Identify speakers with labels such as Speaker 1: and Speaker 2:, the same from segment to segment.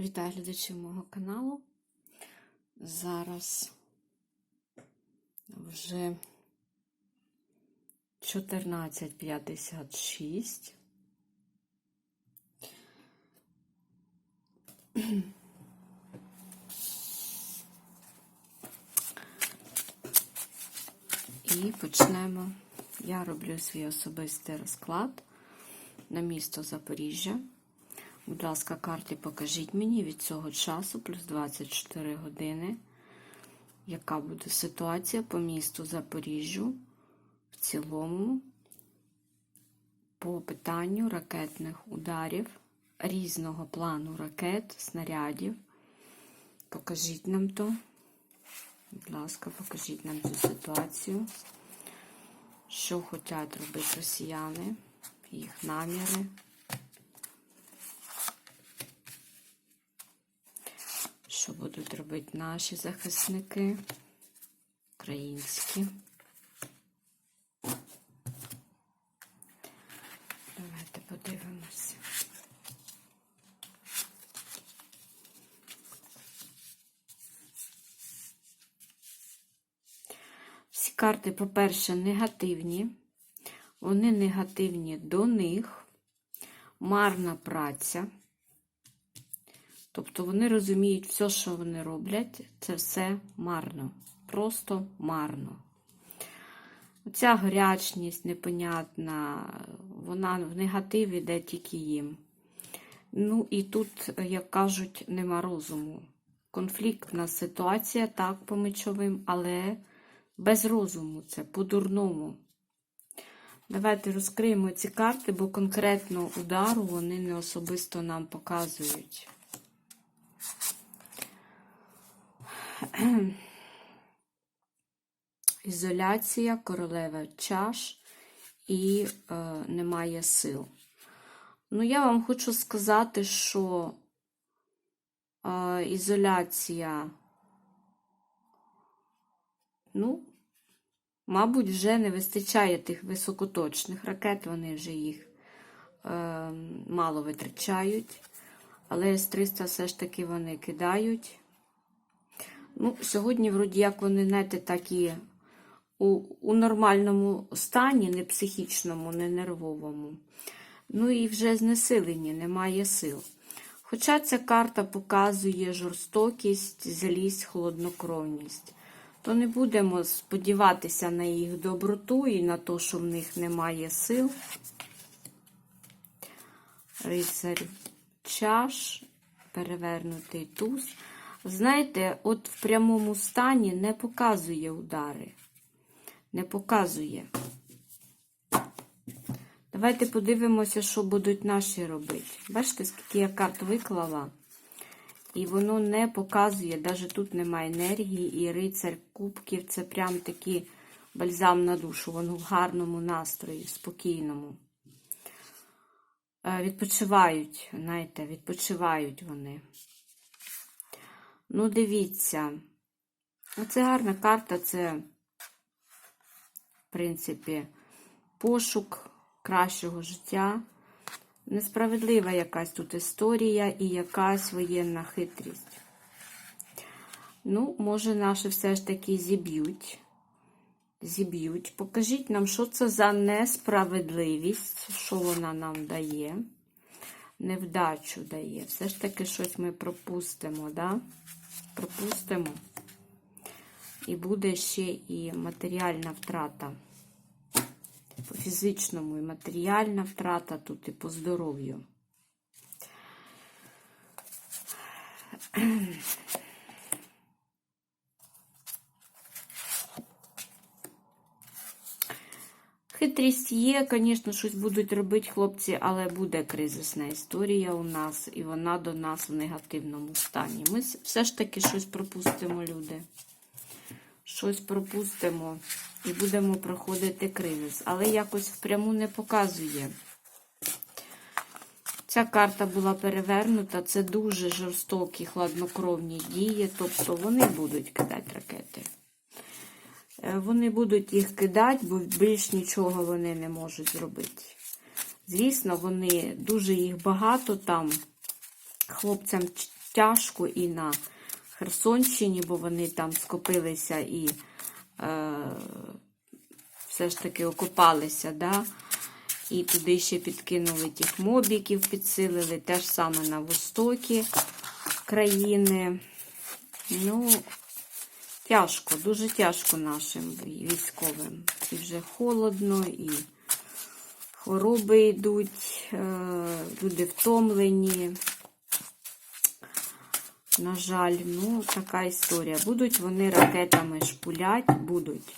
Speaker 1: Вітаю глядачів мого каналу. Зараз вже 14.56. І почнемо. Я роблю свій особистий розклад на місто Запоріжжя. Будь ласка, карти покажіть мені від цього часу, плюс 24 години, яка буде ситуація по місту Запоріжжю в цілому, по питанню ракетних ударів, різного плану ракет, снарядів. Покажіть нам то. Будь ласка, покажіть нам цю ситуацію. Що хочуть робити росіяни, їх наміри. Що будуть робити наші захисники українські? Давайте подивимося. Всі карти, по-перше, негативні. Вони негативні до них. Марна праця. Тобто вони розуміють, все, що вони роблять, це все марно. Просто марно. Оця гарячність непонятна, вона в негатив іде тільки їм. Ну і тут, як кажуть, нема розуму. Конфліктна ситуація, так, по мечовим, але без розуму це по-дурному. Давайте розкриємо ці карти, бо конкретно удару вони не особисто нам показують. Ізоляція, королева чаш і е, немає сил. Ну, я вам хочу сказати, що е, ізоляція, ну, мабуть, вже не вистачає тих високоточних ракет, вони вже їх е, мало витрачають. Але С-300 все ж таки вони кидають. Ну, Сьогодні, вроді, як вони, знаєте, такі у, у нормальному стані, не психічному, не нервовому. Ну і вже знесилені, немає сил. Хоча ця карта показує жорстокість, злість, холоднокровність, то не будемо сподіватися на їх доброту і на те, що в них немає сил. Рицарь чаш, перевернутий туз. Знаєте, от в прямому стані не показує удари. Не показує. Давайте подивимося, що будуть наші робити. Бачите, скільки я карт виклала, і воно не показує, навіть тут немає енергії, і рицар кубків це прям такий бальзам на душу, воно в гарному настрої, спокійному. Відпочивають, знаєте, відпочивають вони. Ну, дивіться, це гарна карта, це, в принципі, пошук кращого життя. Несправедлива якась тут історія і якась воєнна хитрість. Ну, може, наші все ж таки зіб'ють. Зіб'ють. Покажіть нам, що це за несправедливість, що вона нам дає. Невдачу дає. Все ж таки щось ми пропустимо, да? Пропустимо. І буде ще і матеріальна втрата. По фізичному і матеріальна втрата тут і по здоров'ю. Хитрість є, звісно, щось будуть робити хлопці, але буде кризисна історія у нас, і вона до нас в негативному стані. Ми все ж таки щось пропустимо, люди. Щось пропустимо і будемо проходити кризис. Але якось впряму не показує. Ця карта була перевернута, це дуже жорстокі, хладнокровні дії, тобто вони будуть кидати ракети. Вони будуть їх кидати, бо більш нічого вони не можуть зробити. Звісно, вони дуже їх багато там. Хлопцям тяжко і на Херсонщині, бо вони там скопилися і е, все ж таки окопалися. Да? І туди ще підкинули тих мобіків, підсилили. Те ж саме на востокі країни. Ну, тяжко, дуже тяжко нашим військовим. І вже холодно, і хвороби йдуть, е, люди втомлені. На жаль, ну, така історія. Будуть вони ракетами шпулять, будуть.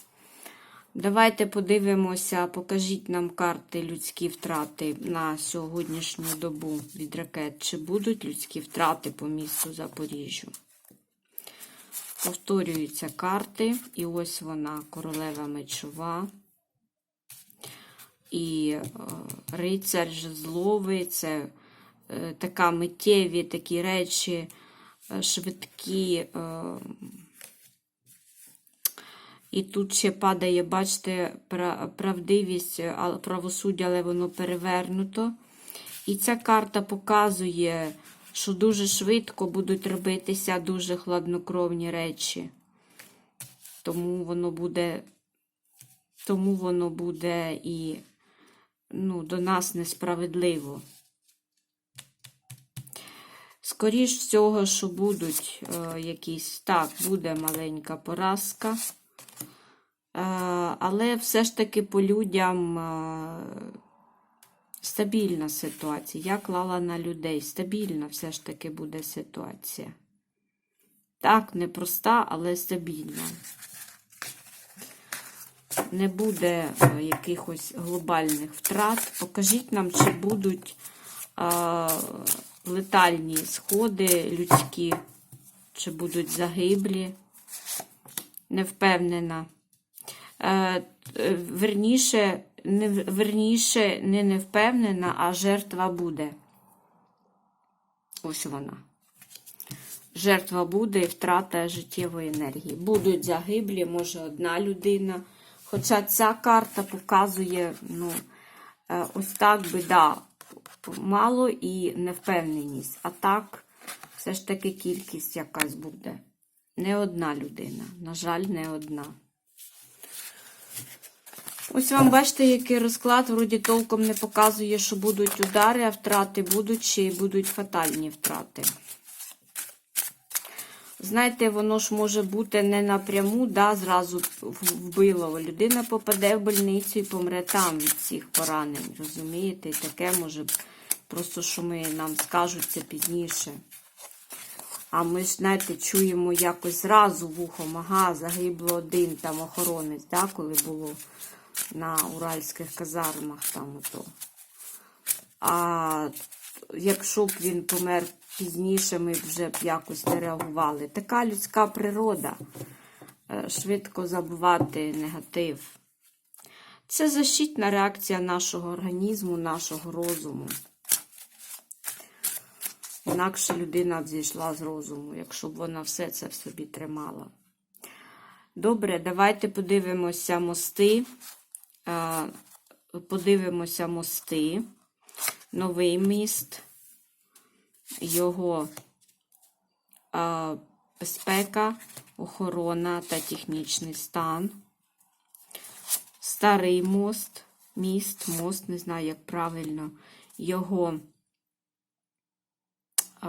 Speaker 1: Давайте подивимося, покажіть нам карти людські втрати на сьогоднішню добу від ракет. Чи будуть людські втрати по місту Запоріжжю? Повторюються карти, і ось вона, королева мечова. І е, рицар жезловий, це е, така миттєві такі речі, е, швидкі. І тут ще падає, бачите, правдивість, правосуддя, але воно перевернуто. І ця карта показує, що дуже швидко будуть робитися дуже хладнокровні речі. Тому воно буде, тому воно буде і ну, до нас несправедливо. Скоріш всього, що будуть е, якісь. Так, буде маленька поразка. Е, але все ж таки по людям е, стабільна ситуація. Я клала на людей. Стабільна все ж таки буде ситуація. Так, непроста, але стабільна. Не буде е, якихось глобальних втрат. Покажіть нам, чи будуть е, летальні сходи людські, чи будуть загиблі. Не впевнена. Е, верніше, не, верніше, не не впевнена, а жертва буде. Ось вона. Жертва буде і втрата життєвої енергії. Будуть загиблі, може, одна людина. Хоча ця карта показує, ну, е, ось так би, да, мало і невпевненість. А так, все ж таки кількість якась буде. Не одна людина. На жаль, не одна. Ось вам бачите, який розклад, вроді толком не показує, що будуть удари, а втрати будуть й будуть фатальні втрати. Знаєте, воно ж може бути не напряму, да, зразу вбило. Людина попаде в больницю і помре там від цих поранень. Розумієте? І таке може просто, що ми нам скажуть це пізніше. А ми ж, знаєте, чуємо якось зразу вухом, ага, загибло один там охоронець, да, коли було на уральських казармах там ото. А якщо б він помер пізніше, ми б вже б якось не реагували. Така людська природа. Е, Швидко забувати негатив. Це защитна реакція нашого організму, нашого розуму. Інакше людина б зійшла з розуму, якщо б вона все це в собі тримала. Добре, давайте подивимося мости. Подивимося мости. Новий міст, його е, безпека, охорона та технічний стан. Старий мост, міст, мост, не знаю, як правильно, його е,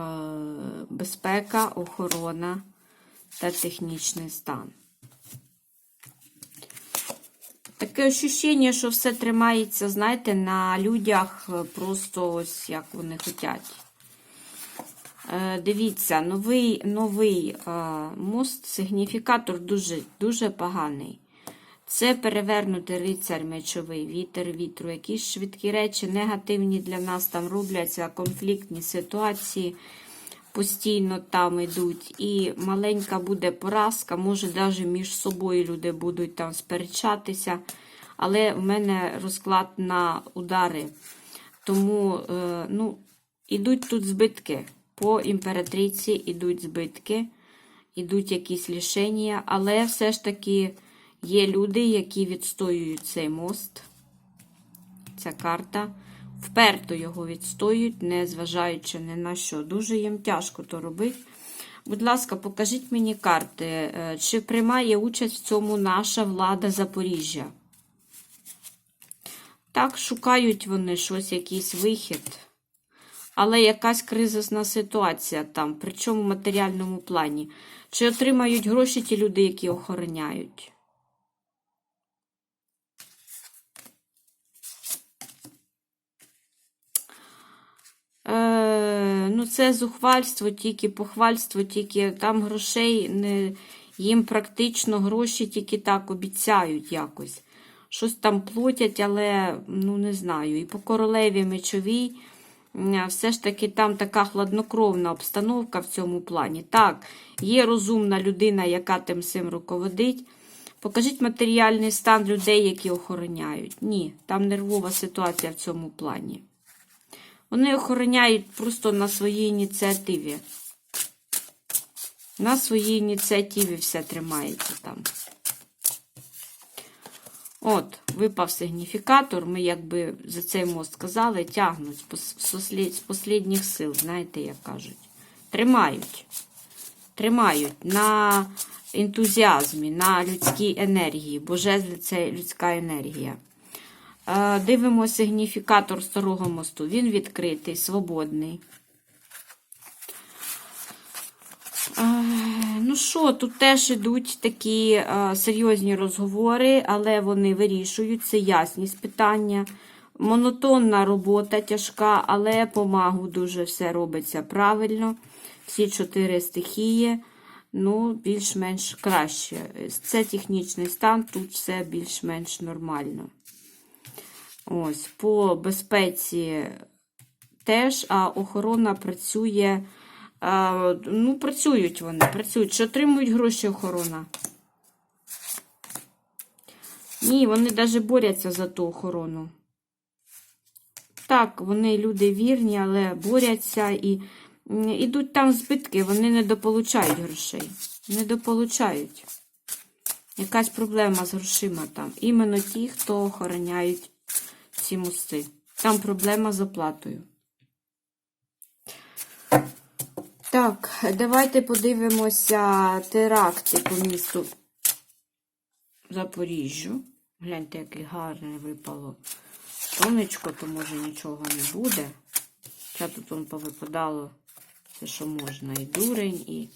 Speaker 1: безпека, охорона та технічний стан. Таке ощущення, що все тримається, знаєте, на людях е, просто ось як вони хочуть. Е, Дивіться, новий новий е, мост, сигніфікатор дуже дуже поганий. Це перевернутий рицар мечовий, вітер вітру. Якісь швидкі речі, негативні для нас там робляться, конфліктні ситуації постійно там йдуть. І маленька буде поразка, може, навіть між собою люди будуть там сперечатися. Але в мене розклад на удари. Тому, е, ну, ідуть тут збитки. По імператриці ідуть збитки, ідуть якісь лішення, але все ж таки є люди, які відстоюють цей мост. Ця карта вперто його відстоюють, не зважаючи ні на що. Дуже їм тяжко то робити. Будь ласка, покажіть мені карти, е, чи приймає участь в цьому наша влада Запоріжжя? Так, шукають вони щось, якийсь вихід. Але якась кризисна ситуація там, причому в матеріальному плані. Чи отримають гроші ті люди, які охороняють? Ну, це зухвальство, тільки похвальство, тільки там грошей не, їм практично гроші тільки так обіцяють якось. Щось там платять, але ну не знаю. І по королеві мечовій все ж таки там така хладнокровна обстановка в цьому плані. Так, є розумна людина, яка тим всім руководить. Покажіть матеріальний стан людей, які охороняють. Ні, там нервова ситуація в цьому плані. Вони охороняють просто на своїй ініціативі. На своїй ініціативі все тримається там. От, випав сигніфікатор. Ми, якби за цей мост сказали, тягнуть з пос- з послід- з послідніх сил, знаєте, як кажуть. Тримають. Тримають на ентузіазмі, на людській енергії, бо жезл це людська енергія. Е, Дивимося сигніфікатор старого мосту. Він відкритий, свободний. Е, Ну що, тут теж ідуть такі е, серйозні розговори, але вони вирішують, це ясність питання. Монотонна робота тяжка, але по магу дуже все робиться правильно. Всі чотири стихії, ну, більш-менш краще. Це технічний стан, тут все більш-менш нормально. Ось, по безпеці теж, а охорона працює. А, ну, працюють вони, працюють. Чи отримують гроші охорона? Ні, вони навіть борються за ту охорону. Так, вони люди вірні, але борються і м, ідуть там збитки, вони не дополучають грошей. Не дополучають. Якась проблема з грошима там. Іменно ті, хто охороняють ці мости. Там проблема з оплатою. Так, давайте подивимося теракти по місту Запоріжжю. Гляньте, яке гарне випало сонечко, то може нічого не буде. Хоча тут он повипадало все, що можна. І дурень, і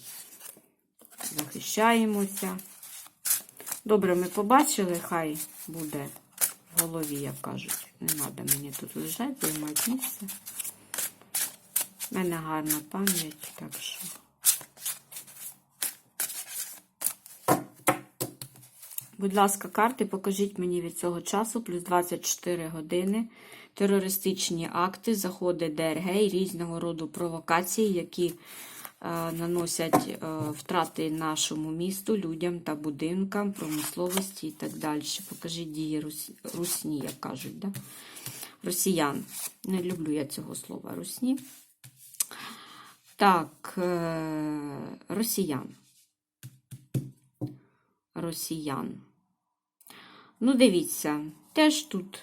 Speaker 1: захищаємося. Добре, ми побачили, хай буде в голові, як кажуть. Не треба мені тут лежати, займати місце. У мене гарна пам'ять, так що. Будь ласка, карти, покажіть мені від цього часу, плюс 24 години, терористичні акти, заходи ДРГ і різного роду провокації, які наносять е, втрати нашому місту, людям та будинкам, промисловості і так далі. Покажіть дії Рус... русні, як кажуть, да? росіян. Не люблю я цього слова русні. Так, е, росіян. Росіян. Ну, дивіться, теж тут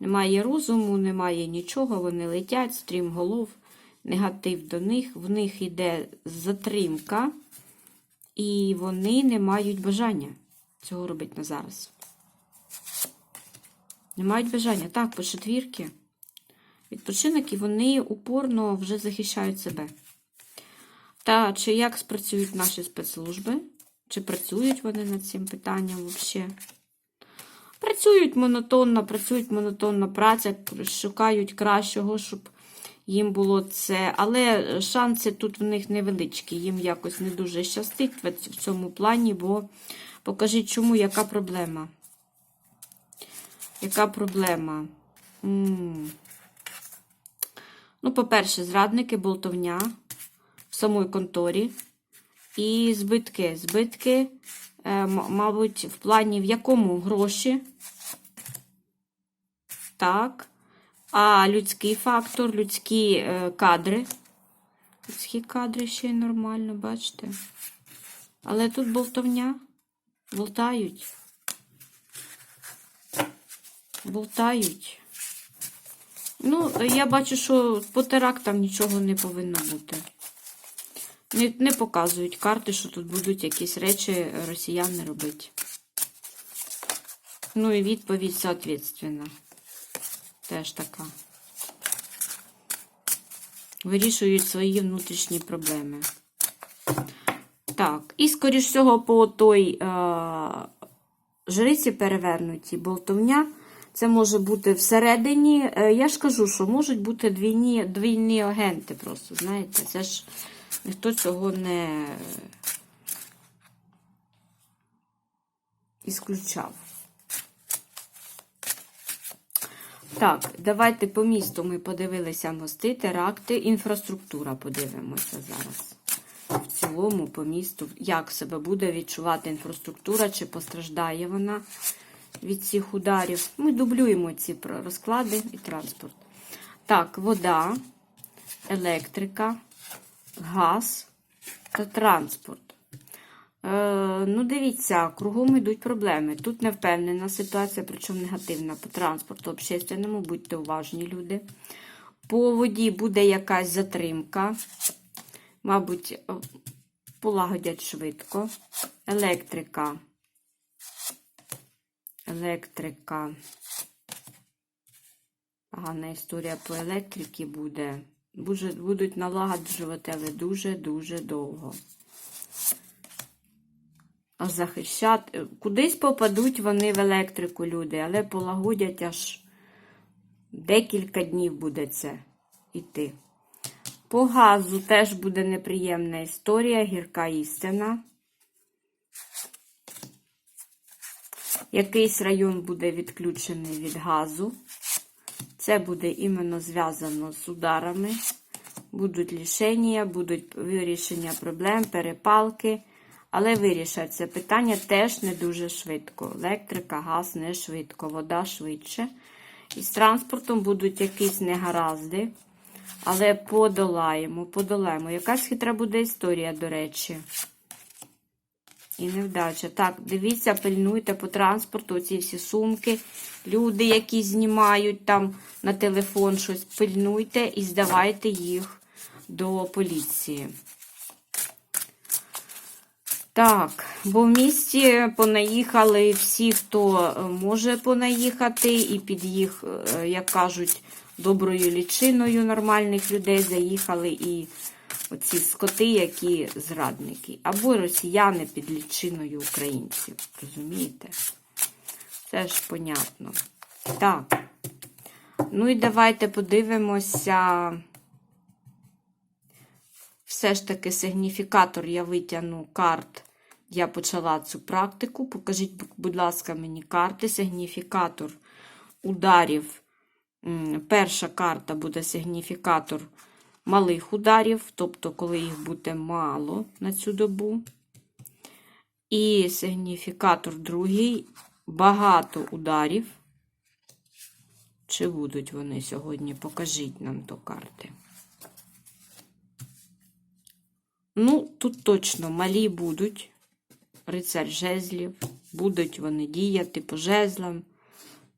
Speaker 1: немає розуму, немає нічого, вони летять, стрімголов, негатив до них, в них йде затримка, і вони не мають бажання цього робити на зараз. Не мають бажання. Так, по четвірки. Відпочинок, і вони упорно вже захищають себе. Та чи як спрацюють наші спецслужби? Чи працюють вони над цим питанням взагалі? Працюють монотонно, працюють монотонна праця, шукають кращого, щоб їм було це. Але шанси тут в них невеличкі. Їм якось не дуже щастить в цьому плані, бо покажіть, чому, яка проблема? Яка проблема? М -м. Ну, по-перше, зрадники, болтовня в самій конторі. І збитки. Збитки, е, мабуть, в плані в якому гроші. Так. А людський фактор, людські е, кадри. Людські кадри ще й нормально, бачите? Але тут болтовня. Болтають. Болтають. Ну, я бачу, що по терактам нічого не повинно бути. Не, не показують карти, що тут будуть якісь речі росіяни робити. Ну і відповідь соответственно. Теж така. Вирішують свої внутрішні проблеми. Так, і скоріш всього, по той е, жриці перевернуті болтовня. Це може бути всередині. Е, я ж кажу, що можуть бути двійні, двійні агенти просто, знаєте, це ж ніхто цього не ісключав. Так, давайте по місту ми подивилися мости, теракти, інфраструктура подивимося зараз. В цілому по місту, як себе буде відчувати інфраструктура, чи постраждає вона від цих ударів. Ми дублюємо ці розклади і транспорт. Так, вода, електрика, газ та транспорт. Е, ну, дивіться, кругом йдуть проблеми. Тут не впевнена ситуація, причому негативна по транспорту общественному, будьте уважні, люди. По воді буде якась затримка. Мабуть, е, полагодять швидко. Електрика. Електрика. Погана історія по електриці буде. Буде- Будуть налагоджувати, але дуже-дуже довго. Захищати. Кудись попадуть вони в електрику, люди, але полагодять аж декілька днів буде це йти. По газу теж буде неприємна історія, гірка істина. Якийсь район буде відключений від газу. Це буде іменно зв'язано з ударами. Будуть лішення, будуть вирішення проблем, перепалки. Але вирішать це питання теж не дуже швидко. Електрика, газ не швидко, вода швидше. І з транспортом будуть якісь негаразди. Але подолаємо, подолаємо. Якась хитра буде історія, до речі. І невдача. Так, дивіться, пильнуйте по транспорту ці всі сумки. Люди, які знімають там на телефон щось, пильнуйте і здавайте їх до поліції. Так, бо в місті понаїхали всі, хто е, може понаїхати, і під їх, е, як кажуть, доброю лічиною нормальних людей заїхали і оці скоти, які зрадники. Або росіяни під лічиною українців. Розумієте? Це ж понятно. Так. Ну і давайте подивимося. Все ж таки сигніфікатор я витягну карт. Я почала цю практику. Покажіть, будь ласка, мені карти. Сигніфікатор ударів. Перша карта буде сигніфікатор малих ударів, тобто, коли їх буде мало на цю добу. І сигніфікатор другий багато ударів. Чи будуть вони сьогодні? Покажіть нам до карти. Ну, тут точно малі будуть. Рицар жезлів. Будуть вони діяти по жезлам.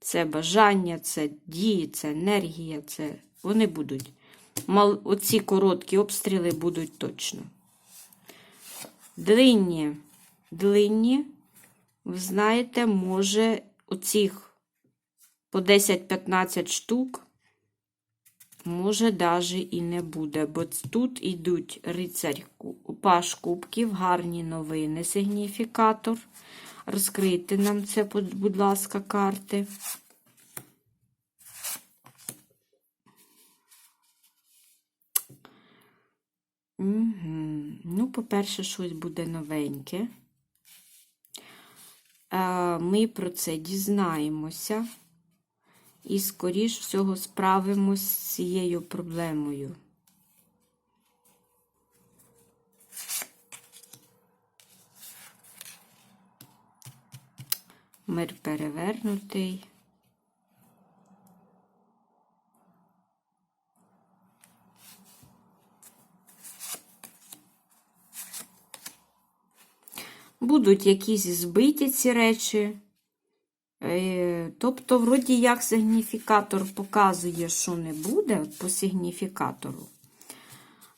Speaker 1: Це бажання, це дії, це енергія, це вони будуть. Мал... Оці короткі обстріли будуть точно. Длинні, длинні, ви знаєте, може оцих по 10-15 штук Може, даже і не буде, бо тут йдуть рицарь паш кубків, гарні новини, сигніфікатор. Розкрийте нам це, будь будь ласка, карти. Угу. Ну, по-перше, щось буде новеньке. Е, Ми про це дізнаємося і, скоріш всього, справимось з цією проблемою. Мир перевернутий. Будуть якісь збиті ці речі, Тобто, вроді як сигніфікатор показує, що не буде по сигніфікатору.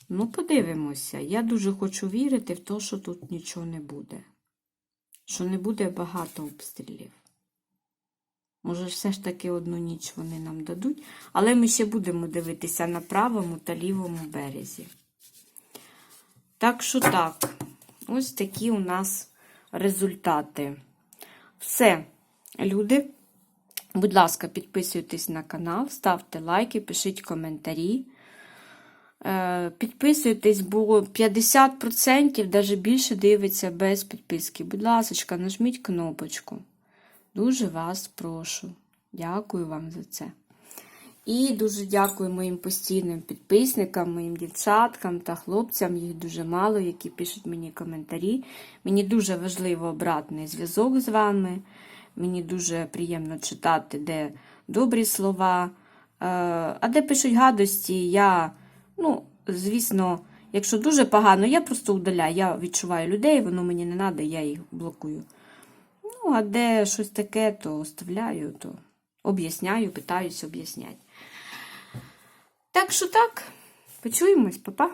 Speaker 1: Ну, подивимося. Я дуже хочу вірити в те, що тут нічого не буде. Що не буде багато обстрілів. Може, все ж таки одну ніч вони нам дадуть, але ми ще будемо дивитися на правому та лівому березі. Так що так, ось такі у нас результати. Все, люди. Будь ласка, підписуйтесь на канал, ставте лайки, пишіть коментарі. Е, Підписуйтесь, бо 50%, навіть більше дивиться без підписки. Будь ласка, нажміть кнопочку. Дуже вас прошу. Дякую вам за це. І дуже дякую моїм постійним підписникам, моїм дівчаткам та хлопцям. Їх дуже мало, які пишуть мені коментарі. Мені дуже важливо обратний зв'язок з вами. Мені дуже приємно читати, де добрі слова. Е, А де пишуть гадості, я, ну, звісно, якщо дуже погано, я просто удаляю. Я відчуваю людей, воно мені не треба, я їх блокую. Ну, а де щось таке, то оставляю, то об'ясняю, питаюсь об'ясняти. Так що так, почуємось, папа.